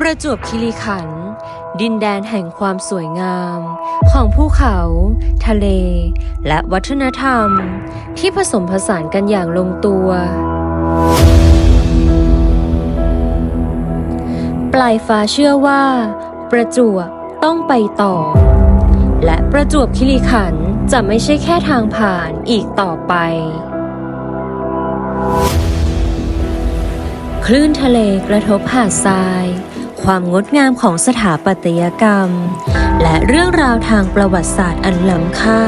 ประจวบคีรีขันธ์ดินแดนแห่งความสวยงาม ของภูเขา ทะเล และวัฒนธรรม ที่ผสมผสานกันอย่างลงตัว ปลายฟ้าเชื่อว่า ประจวบต้องไปต่อ และประจวบคีรีขันธ์จะไม่ใช่แค่ทางผ่านอีกต่อไป คลื่นทะเลกระทบหาดทราย ความงดงามของสถาปัตยกรรม และเรื่องราวทางประวัติศาสตร์อันล้ำค่า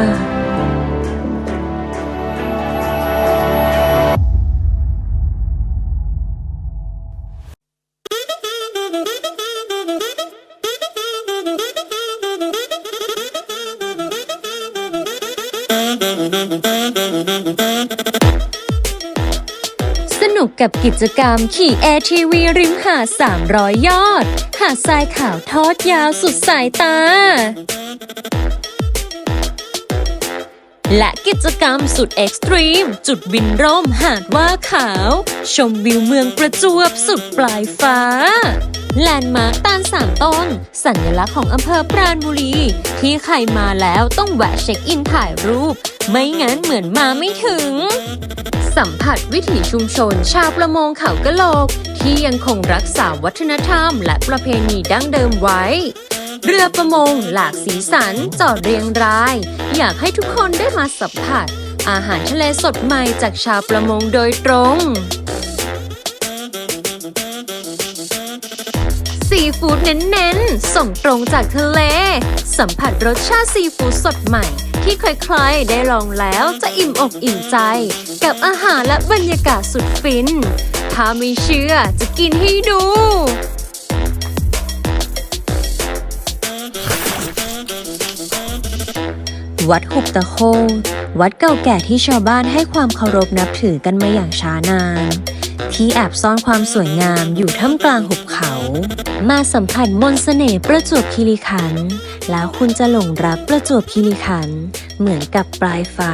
ส นุกกับกิจกรรมขี่ ATV ริมหาด300 ยอด หาดทรายขาวทอดยาวสุดสายตา และกิจกรรมสุดเอ็กซ์ตรีม จุดบินร่มหาดว่าขาว ชมวิวเมืองประจวบสุดปลายฟ้าแลนด์มาร์คตาลสามต้น สัญลักษณ์ของอำเภอปราณบุรี ที่ใครมาแล้วต้องแวะเช็คอินถ่ายรูป ไม่งั้นเหมือนมาไม่ถึง สัมผัสวิถีชุมชน ชาวประมงเขากะโหลก ที่ยังคงรักษาวัฒนธรรม และประเพณีดั้งเดิมไว้ เรือประมงหลากสีสันจอดเรียงราย อยากให้ทุกคนได้มาสัมผัส อาหารทะเลสดใหม่จากชาวประมงโดยตรง ซีฟู้ดเน้นๆ ส่งตรงจากทะเล สัมผัสรสชาติซีฟู้ดสดใหม่ ที่ใครๆได้ลองแล้วจะอิ่มอกอิ่มใจ กับอาหารและบรรยากาศสุดฟิน ถ้าไม่เชื่อจะกินให้ดูวัดหุบตะโควัดเก่าแก่ที่ชาวบ้านให้ความเคารพนับถือกันมาอย่างช้านาน ที่แอบซ่อนความสวยงามอยู่ท่ามกลางหุบเขา มาสัมผัสมนต์เสน่ห์ประจวบคีรีขันธ์แล้วคุณจะหลงรักประจวบคีรีขันธ์เหมือนกับปลายฟ้า